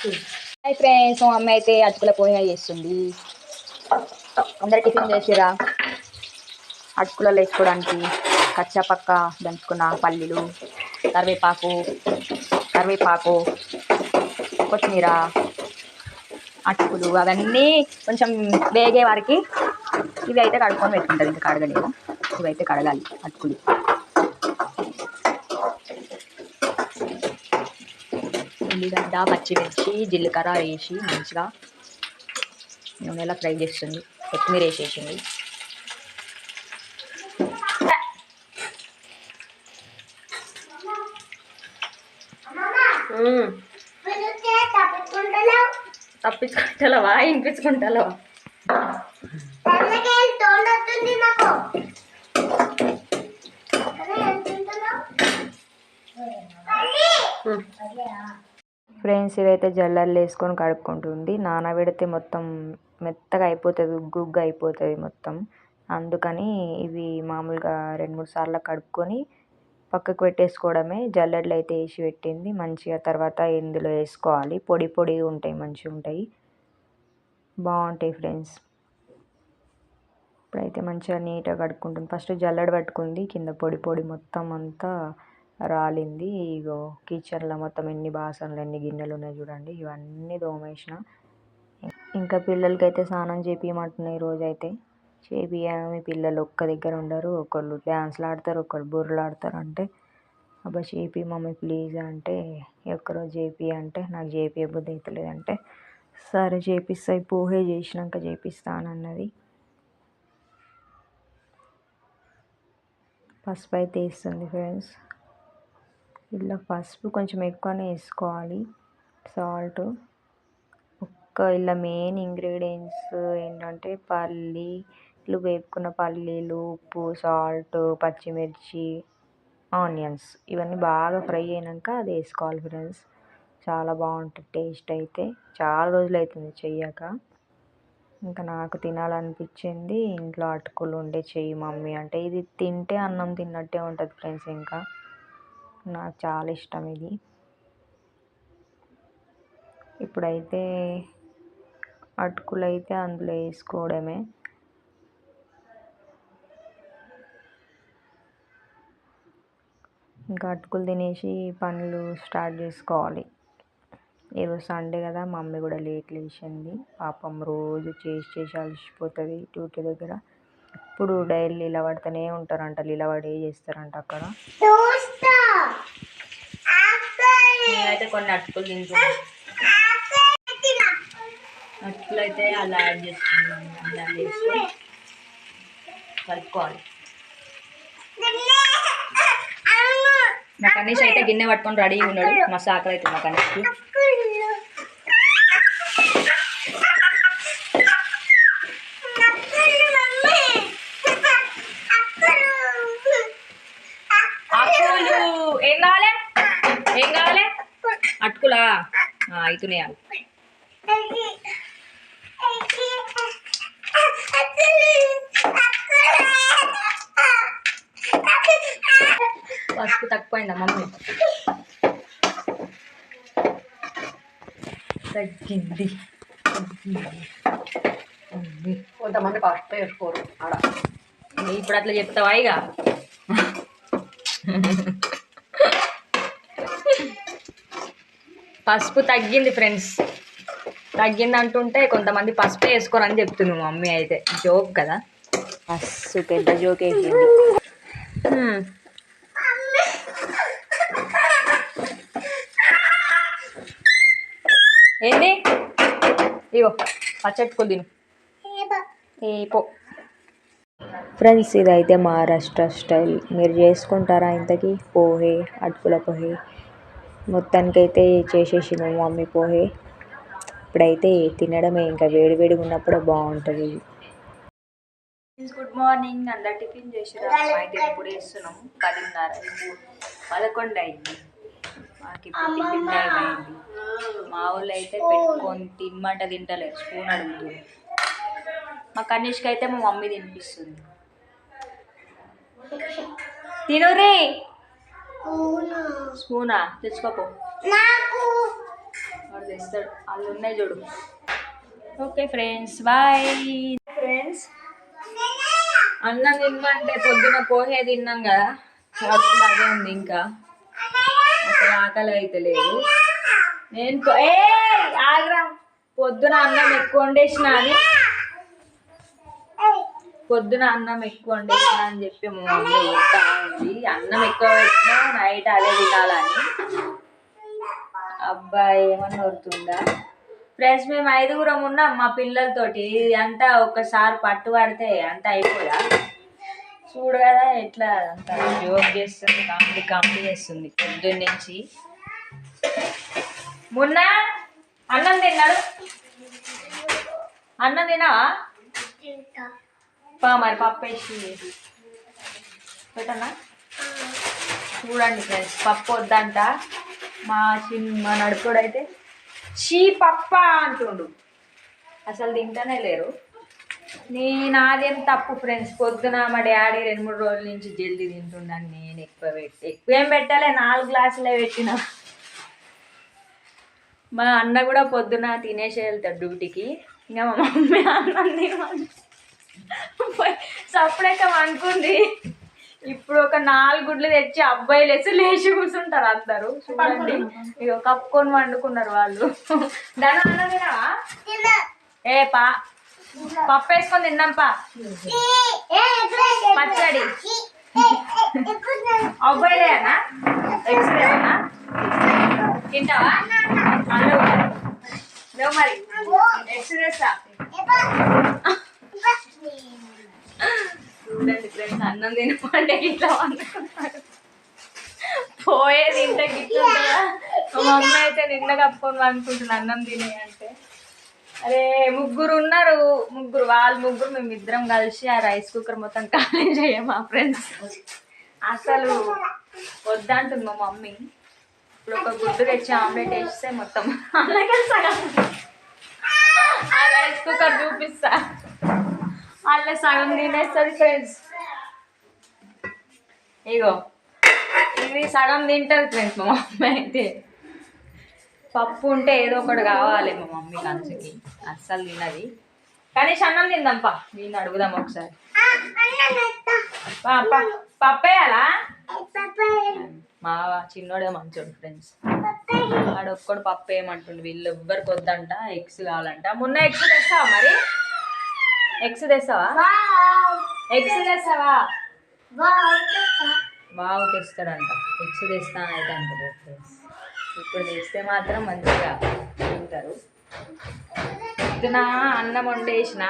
Hi friends మా అమ్మ అయితే అటుకుల పోయిన చేస్తుంది. అందరు టిఫిన్ చేసిరా అటుకులలో వేసుకోవడానికి కచ్చాపక్క దంచుకున్న పల్లీలు కరివేపాకు కరివేపాకు కొత్తిమీర అటుకులు అవన్నీ కొంచెం వేగే వారికి ఇవి అయితే కడుక్కొని పెట్టుకుంటుంది ఇంకా కడగలేము ఇవి అయితే కడగాలి అటుకులు. ఉల్లిగడ్డ పచ్చిమిర్చి జీలకర్ర వేసి మంచిగా నూనెలో ఫ్రై చేస్తుంది కొత్తిమీర వేసేసింది తప్పించుకుంటావా వినిపించుకుంటావా ఫ్రెండ్స్ ఇదైతే జల్లర్లు వేసుకొని కడుక్కుంటుంది. నానబెడితే మొత్తం మెత్తగా అయిపోతుంది గుగ్గు అయిపోతుంది మొత్తం. అందుకని ఇవి మామూలుగా రెండు మూడు సార్లు కడుక్కొని పక్కకు పెట్టేసుకోవడమే. జల్లెడలో అయితే వేసి పెట్టింది. మంచిగా తర్వాత ఇందులో వేసుకోవాలి. పొడి పొడి ఉంటాయి మంచిగా ఉంటాయి. బాగుంటాయి ఫ్రెండ్స్. ఇప్పుడైతే మంచిగా నీట్గా కడుక్కుంటుంది. ఫస్ట్ జల్లెడ పట్టుకుంది. కింద పొడి పొడి మొత్తం అంతా రాలింది. ఇగో కిచెన్లో మొత్తం ఎన్ని బాసనలు ఎన్ని గిన్నెలు ఉన్నాయి చూడండి. ఇవన్నీ దోమేసిన ఇంకా పిల్లలకైతే స్నానం చేపియమంటున్నాయి రోజు అయితే చేపియమి పిల్లలు ఒక్క దగ్గర ఉండరు. ఒకళ్ళు డ్యాన్స్లు ఆడతారు ఒకళ్ళు బుర్రలు ఆడతారు అంటే. అబ్బా చేపి మమ్మీ ప్లీజ్ అంటే ఒక్కరోజు చేపి అంటే నాకు చేపియ బుద్ధి అవుతలేదు అంటే సరే చేపిస్తా. పోహే చేసినాక చేపిస్తానన్నది. పసుపు అయితే వేస్తుంది ఫ్రెండ్స్. ఇలా పసుపు కొంచెం ఎక్కువనే వేసుకోవాలి. సాల్ట్. ఒక్క ఇలా మెయిన్ ఇంగ్రీడియంట్స్ ఏంటంటే పల్లీలు వేపుకున్న పల్లీలు ఉప్పు సాల్ట్ పచ్చిమిర్చి ఆనియన్స్. ఇవన్నీ బాగా ఫ్రై అయినాక అది వేసుకోవాలి ఫ్రెండ్స్. చాలా బాగుంటుంది టేస్ట్ అయితే. చాలా రోజులు అవుతుంది చెయ్యక. ఇంకా నాకు తినాలనిపించింది ఇంట్లో అటుకులు ఉండే చెయ్యి మమ్మీ అంటే. ఇది తింటే అన్నం తిన్నట్టే ఉంటుంది ఫ్రెండ్స్ ఇంకా. నాకు చాలా ఇష్టం ఇది. ఇప్పుడైతే అటుకులు అయితే అందులో వేసుకోవడమే. ఇంకా అటుకులు తినేసి పనులు స్టార్ట్ చేసుకోవాలి. ఈరోజు సండే కదా మమ్మీ కూడా లేట్ లేచింది. పాపం రోజు చేసి చేసి అలసిపోతుంది డ్యూటీ దగ్గర. ఎప్పుడు డైలీ నిలబడుతూనే ఉంటారంట. నిలబడి చేస్తారంట అక్కడ? నేనైతే కొన్ని అటుకులు తింటున్నాను అటుకులు అయితే అలా యాడ్ చేస్తున్నాను అలా కలుపుకోవాలి. మా కనీష్ అయితే గిన్నె పట్టుకొని రెడీగా ఉన్నాడు. మా సాకలు అయితే మా కనీష్కి అటుకులు ఏం కావాలి ఏం కావాలి అటుకులా అవుతున్నాయి పసుపు తక్కువైందా మమ్మీ? తగ్గింది. తగ్గింది. కొంతమంది పసుపు వేసుకోరు ఆడ. ఇప్పుడు అట్లా చెప్తావా ఇక? పసుపు తగ్గింది ఫ్రెండ్స్ తగ్గింది అంటుంటే కొంతమంది పసుపు వేసుకోరని చెప్తుంది మా మమ్మీ అయితే. జోక్ కదా? మస్తు పెద్ద జోక్ వేసింది. ఏంది? ఇగో పచ్చట్టుకులు తిను. ఏ పో. ఫ్రెండ్స్ ఇదైతే మహారాష్ట్ర స్టైల్ మీరు చేసుకుంటారా ఇంతకీ? పోహే అటుకుల పోహే. మొత్తానికైతే చేసేసిన మమ్మీ పోహే. ఇప్పుడైతే తినడమే ఇంకా వేడి వేడిగా ఉన్నప్పుడే బాగుంటుంది. గుడ్ మార్నింగ్ అందరు టిఫిన్ చేసిరా? అయితే ఇప్పుడు వేస్తున్నాం పదిన్నర పదకొండు అయింది. మాకు ఇప్పుడు టిఫిన్ టైం అయింది. మా ఊళ్ళో అయితే పెట్టుకొని తినమంట తింటలేదు. స్పూన్ అడుగుతుంది. మా కనిష్కి అయితే మా మమ్మీ తినిపిస్తుంది. తినురే స్పూనా. తెచ్చుకోపో. వాడు తెస్తాడు. వాళ్ళు ఉన్నాయి చూడు. Okay friends bye. ఫ్రెండ్స్. అన్నం తినమంటే పొద్దున పోహే తిన్నాం కదా. అప్పుడు అదే ఉంది ఇంకా. అసలు ఆకలి అయితే లేదు. నేను ఏ ఆగ్రా. పొద్దున అన్నం ఎక్కువ వండేసిన అని. పొద్దున అన్నం ఎక్కువ వండేసిన అని చెప్పి మా మమ్మీ ఉంది. అన్నం ఎక్కువ పెట్టినా నైట్ అదే తినాలని. అబ్బాయి ఏమన్నా అవుతుందా ఫ్రెండ్స్ మేము ఐదుగురం ఉన్నాం మా పిల్లలతోటి. ఇది అంతా ఒకసారి పట్టు పడితే అంతా అయిపోదా? చూడు కదా ఎట్లా అంతా జోక్ చేస్తుంది కామెడీ కామెడీ చేస్తుంది పొద్దున్న నుంచి. మొన్న అన్నం తిన్నాడు? అన్నం తినావా పా మరి పప్పు వేసి పెట్టనా? చూడండి ఫ్రెండ్స్ పప్పు వద్దంట. మా చిన్న మా నడుపుడైతే చీ పప్ప అంటుండు. అసలు తింటనే లేరు. నీ నాదేం తప్పు ఫ్రెండ్స్ పొద్దున మా డాడీ రెండు మూడు రోజుల నుంచి జల్దీ తింటున్నాను నేను ఎక్కువ పెట్టి ఎక్కువ ఏం పెట్టలే నాలుగు గ్లాసులే పెట్టిన. మా అన్న కూడా పొద్దున తినేసి వెళ్తాడు డ్యూటీకి. ఇంకా మా మమ్మీ అన్నం తినమని సప్పుడైతే అనుకుంది ఇప్పుడు ఒక నాలుగు గుడ్లు తెచ్చి అబ్బాయిలు వేసి లేచి కూర్చుంటారు అందరు. చూడండి. ఇక కప్పుకొని వండుకున్నారు వాళ్ళు. దాని అన్నం ఏ పా. పప్పు వేసుకొని తిన్నాం పా. పచ్చడి. అబ్బాయిలేనా ఎక్స్రేనా తింటావా? లేవు మరి. ఎక్స్రేస్ చూడండి ఫ్రెండ్స్ అన్నం తినమంటే ఇట్లా వండుకున్నారు. పోయేది ఇంత గిట్లుంటుందా మా మమ్మీ అయితే నిన్న కప్పుకొని అనుకుంటున్నా అన్నం తినే అంటే. అరే ముగ్గురు ఉన్నారు. ముగ్గురు వాళ్ళు ముగ్గురు మేము ఇద్దరం కలిసి ఆ రైస్ కుక్కర్ మొత్తం ఖాళీ చేయం మా ఫ్రెండ్స్. అసలు వద్దంటుంది మా మమ్మీ. ఇప్పుడు ఒక గుడ్డు తెచ్చి ఆమ్లెట్ వేస్తే మొత్తం అలాగే సగం. ఆ రైస్ కుక్కర్ చూపిస్తా. అలా సగం తినేస్తుంది ఫ్రెండ్స్. ఇగో ఇది సగం తింటుంది ఫ్రెండ్స్ మా మమ్మీ అయితే. పప్పు ఉంటే ఏదో ఒకటి కావాలి మా మమ్మీ కంచుకి అస్సలు తినది. కనీసం అన్నం తిందాంపా దీన్ని అడుగుదాం ఒకసారి. పప్పేయాలా? మా చిన్నోడే మంచోడు ఫ్రెండ్స్ వాడు ఒక్కడు పప్పు వేయమంటుండు వీళ్ళు ఎవ్వరికి వద్దంట ఎగ్స్ కావాలంట. మొన్న ఎగ్స్ తెస్తావా మరి? ఎగ్స్ తెస్తావా? ఎగ్స్ తెస్తావా? బాగా తెస్తాడంట. ఎగ్స్ తెస్తాను అయితే అంటారు ఫ్రెండ్స్ ఇప్పుడు తెస్తే మాత్రం మంచిగా తింటారు. పొద్దున అన్నం వండేసిన.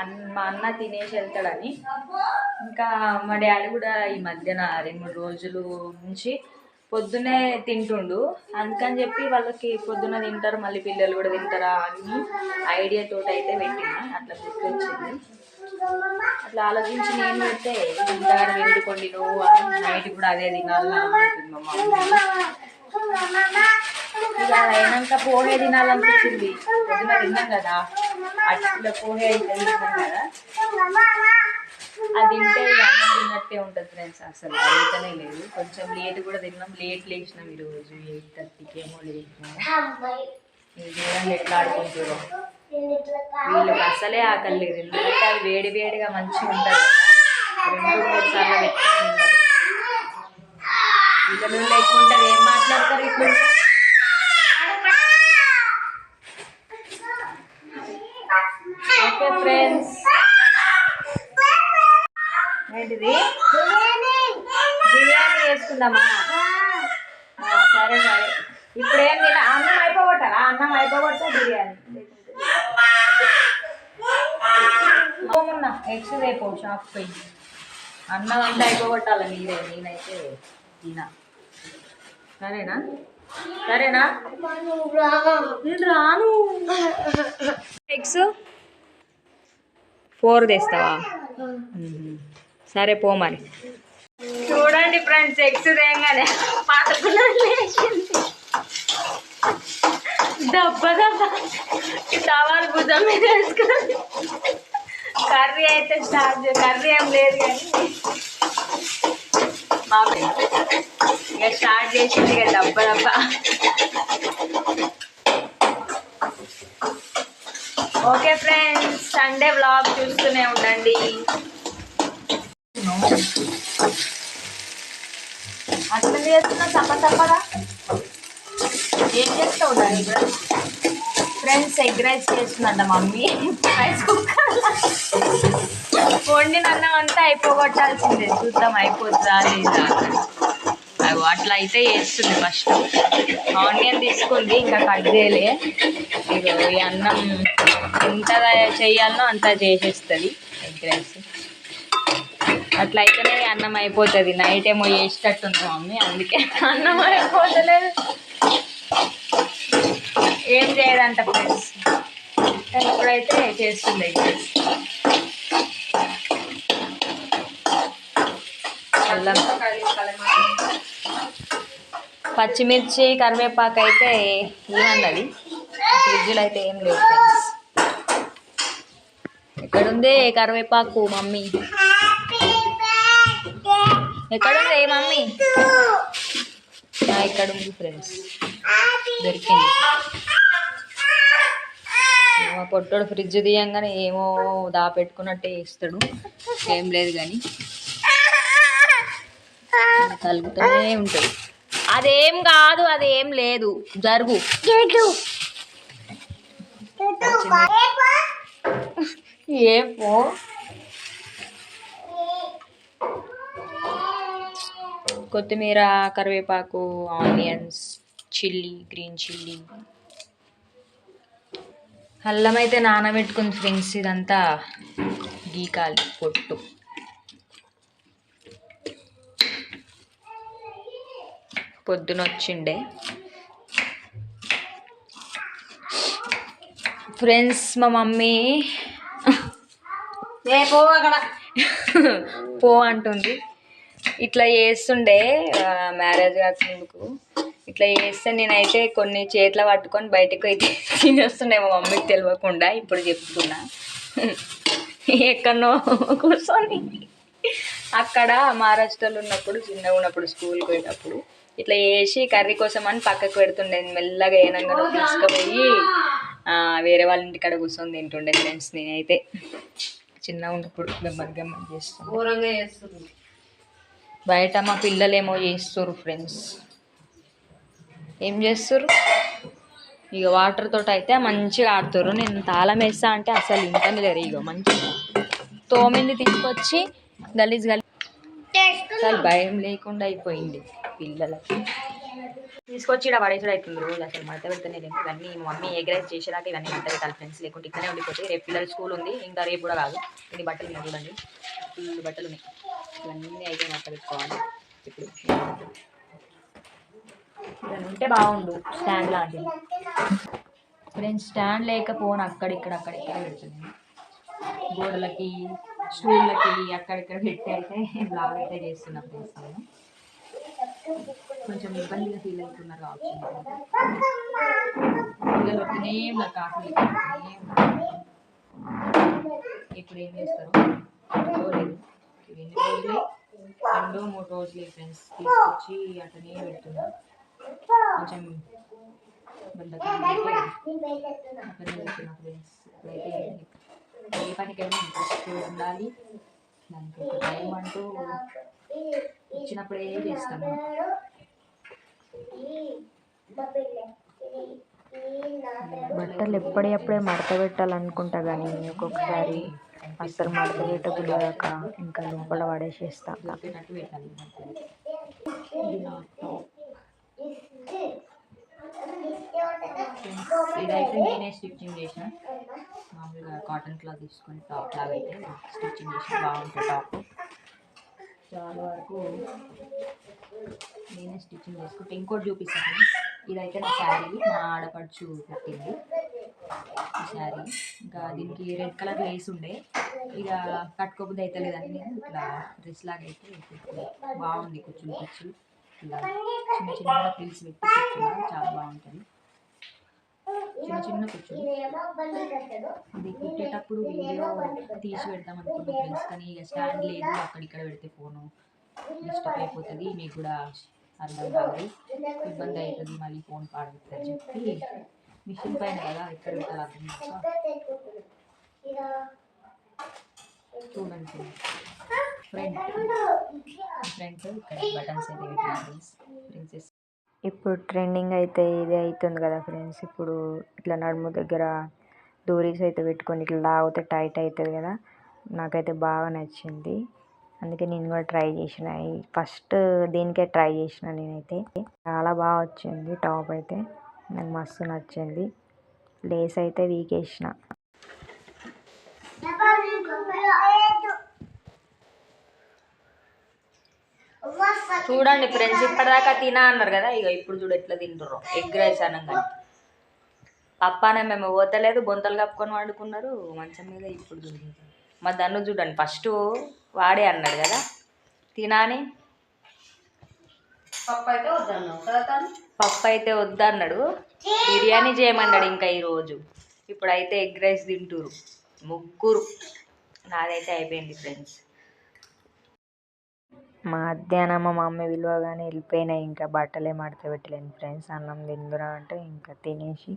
అన్న మా అన్న తినేసి వెళ్తాడని. ఇంకా మా డాడీ కూడా ఈ మధ్యన రెండు మూడు రోజులు నుంచి పొద్దునే తింటుండు. అందుకని చెప్పి వాళ్ళకి పొద్దున తింటారు మళ్ళీ పిల్లలు కూడా తింటారా అని ఐడియా తోటి అయితే పెట్టిన. అట్లా గుర్తొచ్చింది. అట్లా ఆలోచించి నేను పెడితే ఇంతగానే వండుకోండి నువ్వు నైట్ కూడా అదే తినాలి మా ఇక అయినాక పోహే తినాలనిపించింది. పొద్దున తిన్నాం కదా. అట్లా పోహే అయితే తిన్నాం కదా. అది తింటే అన్నం తిన్నట్టే ఉంటుంది ఫ్రెండ్స్ అసలు. అడుగుతూనే లేదు. కొంచెం లేట్ కూడా తిన్నాం. లేట్ లేచినాం ఈరోజు ఎయిట్ థర్టీకి ఏమో లేచినాం. ఇది చూడండి ఎట్లా ఆడుకుంటారో వీళ్ళకి అసలే ఆకలి లేదు. ఎందుకంటే అది వేడి వేడిగా మంచిగా ఉంటుంది రెండు మూడు సార్లు పెట్టుకొని తిన్నారు పిల్లలు లేకుంటారు ఏం మాట్లాడతారు ఇప్పుడు ఓకే ఫ్రెండ్స్ ఏంటిది బిర్యానీ సరే సరే. ఇప్పుడు ఏం తిన అన్నం అయిపోగొట్టారా అన్నం అయిపోగొట్టా బిర్యానీ. ఎక్స్ ఎగ్స్ రేపు షాప్ పోయి. అన్నం అంతా అయిపోగొట్టాలి మీరే? నేనైతే తినా. సరేనా? సరేనా? రాను. ఎగ్స్? ఫోర్ తెస్తావా? సరే పో మరి. చూడండి ఫ్రెండ్స్ ఎగ్స్ తేగానే పాతకున్న లేచింది. దెబ్బ దెబ్బ. టవల్ భుజం మీద వేసుకొని కర్రీ అయితే స్టార్ట్ కర్రీ ఏం లేదు కానీ మా ఇక స్టార్ట్ చేసింది ఇక దెబ్బ దెబ్బ. ఓకే ఫ్రెండ్స్ సండే బ్లాగ్ చూస్తూనే ఉండండి. అట్లా చేస్తున్నా? చప్ప చప్పగా ఏం చేస్తావు దాన్ని ఫ్రెండ్స్ ఎగ్ రైస్ చేస్తుందంట మమ్మీ. రైస్ కుక్కర్ వండిన అన్నం అంతా అయిపోగొట్టాల్సిందే. చూద్దాం అయిపోతుందా లేదా అవి అట్లా అయితే చేస్తుంది ఫస్ట్ ఆనియన్ తీసుకుంది ఇంకా కట్ చేయలే. ఇగో ఈ అన్నం ఎంత చేయాలనో అంత చేసేస్తుంది ఎగ్ రైస్ అట్లా అయితేనే అన్నం అయిపోతుంది. నైట్ ఏమో చేసేటట్టుంది మమ్మీ అందుకే అన్నం అయిపోతలేదు. ఏం చేయదంట ఫ్రెండ్స్ ఇప్పుడైతే చేస్తుంది అల్లం. పచ్చిమిర్చి కరివేపాకు అయితే ఏమన్నది ఫ్రిడ్జ్లో అయితే ఏం లేదు ఫ్రెండ్స్ ఎక్కడుందే? కరివేపాకు మమ్మీ. ఎక్కడుంది మమ్మీ? ఆ, ఇక్కడ ఉంది ఫ్రెండ్స్ దొరికింది. మా పొట్టోడు ఫ్రిడ్జ్ తీయంగానే ఏమో దాపెట్టుకున్నట్టే వేస్తాడు ఏం లేదు కానీ కలుగుతూనే ఉంటుంది. అదేం కాదు అదేం లేదు. జరుగు. ఏం పో కొత్తిమీర కరివేపాకు ఆనియన్స్ చిల్లీ గ్రీన్ చిల్లీ. అల్లం అయితే నానబెట్టుకుంది ఫ్రెండ్స్ ఇదంతా గీకాలి పొట్టు. పొద్దున వచ్చిండే ఫ్రెండ్స్ మా మమ్మీ ఏ పో అక్కడ. పో అంటుంది. ఇట్లా చేస్తుండే మ్యారేజ్ కాకముందుకు ఇట్లా చేస్తే నేనైతే కొన్ని చేతిలో పట్టుకొని బయటకు అయితే తినేస్తుండే మా మమ్మీకి తెలియకుండా ఇప్పుడు చెప్తున్నా. ఎక్కడనో కూర్చొని. అక్కడ మహారాష్ట్రలో ఉన్నప్పుడు చిన్నగా ఉన్నప్పుడు స్కూల్కి పోయేటప్పుడు ఇట్లా చేసి కర్రీ కోసం అని పక్కకు పెడుతుండే. మెల్లగా ఏనంగా తీసుకుపోయి వేరే వాళ్ళ ఇంటికాడ కూర్చొని తింటుండే ఫ్రెండ్స్ నేనైతే. చిన్నగా ఉన్నప్పుడు గమ్మని గమ్మని చేస్తుండే. ఘోరంగా చేస్తుంది బయట మా పిల్లలేమో చేస్తారు ఫ్రెండ్స్ ఏం చేస్తారు ఇక వాటర్ తోటి అయితే మంచిగా ఆడుతారు నేను తాళం వేస్తా అంటే అసలు ఇంటనే లేరు. ఇక మంచిగా తోమింది తీసుకొచ్చి గలీజ్ గలీజ్ అసలు భయం లేకుండా అయిపోయింది పిల్లలకి. తీసుకొచ్చి ఇక్కడ పడేసుడు అవుతుంది రోజు. అసలు మడత పెడితేనే లేదు. ఇవన్నీ మమ్మీ ఎగ్రైజ్ చేసేదాకా ఇవన్నీ మడత పెట్టాలి ఫ్రెండ్స్ లేకుంటే ఇక్కడే ఉండిపోతే రేపు పిల్లలు స్కూల్ ఉంది. ఇంకా రేపు కూడా కాదు ఇన్ని బట్టలు ఉన్నాయి చూడండి. ఫుల్ బట్టలు ఉన్నాయి. ఇవన్నీ అయితే మడత పెట్టుకోవాలి ఇప్పుడు ఇవన్నీ ఉంటే బాగుండు స్టాండ్ లాంటివి ఫ్రెండ్స్ స్టాండ్ లేకపోను అక్కడిక్కడ అక్కడిక్కడ పెడుతున్నాను గోడలకి స్టూళ్ళకి అక్కడిక్కడ పెట్టి అయితే బ్లాగ్ అయితే చేస్తున్నా ఫ్రెండ్స్ కొంచెం ఇబ్బందిగా ఫీల్ అవుతున్నారు కావచ్చు పిల్లలు వస్తూనే నాకు ఆటలు ఇప్పుడు ఏం చేస్తారు? లేదు ఇవి ఎన్ని రెండో మూడు రోజులు ఫ్రెండ్స్ తీసుకొచ్చి అట్లనే పెడుతున్నా. కొంచెం బద్ధకం పెడుతున్నా ఫ్రెండ్స్ ఇప్పుడైతే ఏ పనికైనా ఇంట్రెస్ట్ ఉండాలి. దానికి ఒక టైం అంటూ ఇచ్చినప్పుడే చేస్తాను బట్టలు ఎప్పటికప్పుడే మడత పెట్టాలనుకుంటా కానీ ఒక్కొక్కసారి. అస్సలు మడత పెట్టబుద్ధి ఇంకా లోపల పడేసేస్తా. పెట్టాలి ఇదైతే నేనే స్టిచ్చింగ్ చేసిన. మామూలుగా కాటన్ క్లాత్ తీసుకొని టాప్ లాగా అయితే స్టిచ్చింగ్ చేసి బాగుంటుంది టాప్. చాలా వరకు నేనే స్టిచ్చింగ్ చేసుకుంటే. ఇంకోటి చూపిస్తాను. ఇదైతే నా శారీ. మా ఆడపడుచు పెట్టింది. శారీ ఇంకా దీనికి రెడ్ కలర్ లేస్ ఉండే. ఇక కట్టుకోబుద్ది అయితే లేదండి ఇట్లా డ్రెస్ లాగా అయితే బాగుంది కూర్చుని కుచ్చులు ఇలా చిన్న చిన్న పిల్స్ పెట్టి చాలా బాగుంటుంది. చిన్న చిన్న కుచ్చులు ఇది కుట్టేటప్పుడు వీడియో తీసి పెడతాం అనుకున్నాం ఫ్రెండ్స్. కానీ ఇక స్టాండ్ లేదు. అక్కడిక్కడ పెడితే ఫోను డిస్టర్బ్ అయిపోతుంది. మీకు కూడా అర్థం కాదు. ఇబ్బంది అవుతుంది మళ్ళీ ఫోన్ పాడుతుందని చెప్పి మిషన్ పైన కదా ఇక్కడ పెట్టాలి చూడండి. ఫ్రంట్ ఫ్రంట్ ఇక్కడ బటన్స్ అయితే ప్రిన్సెస్ ఇప్పుడు ట్రెండింగ్ అయితే ఇది అవుతుంది కదా ఫ్రెండ్స్ ఇప్పుడు ఇట్లా నడుము దగ్గర డోరీస్ అయితే పెట్టుకొని ఇట్లా లాగితే టైట్ అవుతుంది కదా. నాకైతే బాగా నచ్చింది. అందుకే నేను కూడా ట్రై చేసిన. ఫస్ట్ దీనికే ట్రై చేసిన నేనైతే. చాలా బాగా వచ్చింది టాప్ అయితే. నాకు మస్తు నచ్చింది. లేస్ అయితే వీకేసిన. చూడండి ఫ్రెండ్స్ ఇప్పటిదాకా తినా అన్నారు కదా ఇక ఇప్పుడు చూడు ఎట్లా తింటారు ఎగ్ రైస్ అనగానే. పప్పానే మేము పోతలేదు బొంతలు కప్పుకొని వండుకున్నారు మంచం మీద ఇప్పుడు చూడు. మా దన్ను చూడండి ఫస్ట్ వాడే అన్నాడు కదా. తినాని? పప్పు అయితే వద్దన్నావు కదా పప్పు అయితే వద్దన్నాడు. బిర్యానీ చేయమన్నాడు ఇంకా ఈరోజు. ఇప్పుడైతే ఎగ్ రైస్ తింటురు ముగ్గురు. నాదైతే అయిపోయింది ఫ్రెండ్స్. మధ్యాహ్నం మా మమ్మీ విలువగానే వెళ్ళిపోయినాయి ఇంకా బట్టలే మడత పెట్టలేను ఫ్రెండ్స్. అన్నం తిందురా అంటే ఇంకా తినేసి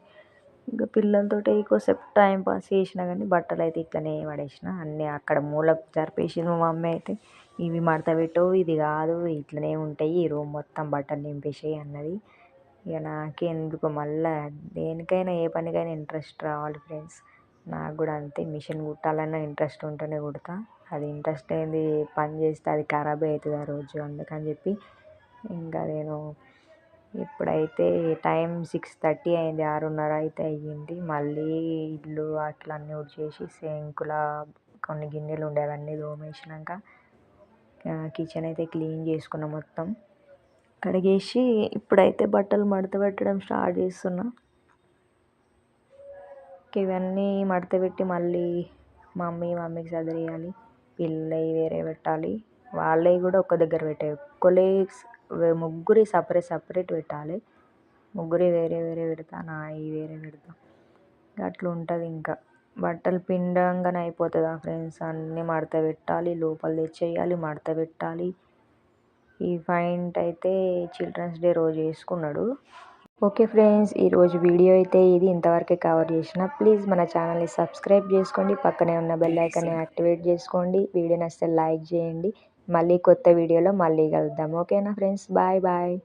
ఇంకా పిల్లలతో ఎక్కువసేపు టైం పాస్ చేసినా కానీ బట్టలు అయితే ఇట్లనే పడేసిన. అన్నీ అక్కడ మూలకు జరిపేసింది మా మమ్మీ అయితే. ఇవి మడతపెట్టవు ఇది కాదు ఇట్లనే ఉంటాయి. ఈ రూమ్ మొత్తం బట్టలు నింపేసేయి అన్నది. ఇక నాకెందుకు మళ్ళా దేనికైనా ఏ పనికైనా ఇంట్రెస్ట్ రావాలి ఫ్రెండ్స్ నాకు కూడా అంతే మిషన్ కుట్టాలన్నా ఇంట్రెస్ట్ ఉంటేనే కుడతా. అది ఇంట్రెస్ట్ ఏంది పని చేస్తే అది ఖరాబ్ అవుతుంది ఆ రోజు అందుకని చెప్పి ఇంకా నేను ఇప్పుడైతే టైం సిక్స్ థర్టీ అయింది ఆరున్నర అయితే అయ్యింది. మళ్ళీ ఇల్లు అట్లా అన్నీ ఊడ్చేసి సేంకుల కొన్ని గిన్నెలు ఉండే అవన్నీ తోమేసినాక కిచెన్ అయితే క్లీన్ చేసుకున్న మొత్తం. కడిగేసి ఇప్పుడైతే బట్టలు మడత పెట్టడం స్టార్ట్ చేస్తున్నా. ఇవన్నీ మడత పెట్టి మళ్ళీ మమ్మీ మమ్మీకి చదివేయాలి పిల్లవి వేరే పెట్టాలి. వాళ్ళవి కూడా ఒక దగ్గర పెట్టాయి ఒక్కలే ముగ్గురి సపరేట్ సపరేట్ పెట్టాలి. ముగ్గురి వేరే వేరే పెడతా నావి వేరే పెడతా. అట్లా ఉంటుంది ఇంకా. బట్టలు పిండంగానే అయిపోతుందా ఫ్రెండ్స్. అన్నీ మడత పెట్టాలి లోపల తెచ్చేయాలి మడత పెట్టాలి. ఈ ఫైంట్ అయితే చిల్డ్రన్స్ డే రోజు వేసుకున్నాడు ఓకే ఫ్రెండ్స్ ఈరోజు వీడియో అయితే ఇది. ఇంతవరకే కవర్ చేసిన. ప్లీజ్ మన ఛానల్ని సబ్స్క్రైబ్ చేసుకోండి. పక్కనే ఉన్న బెల్ ఐకాన్ని యాక్టివేట్ చేసుకోండి. వీడియో నచ్చితే లైక్ చేయండి. మళ్ళీ కొత్త వీడియోలో మళ్ళీ కలుద్దాం. ఓకేనా ఫ్రెండ్స్? Bye bye.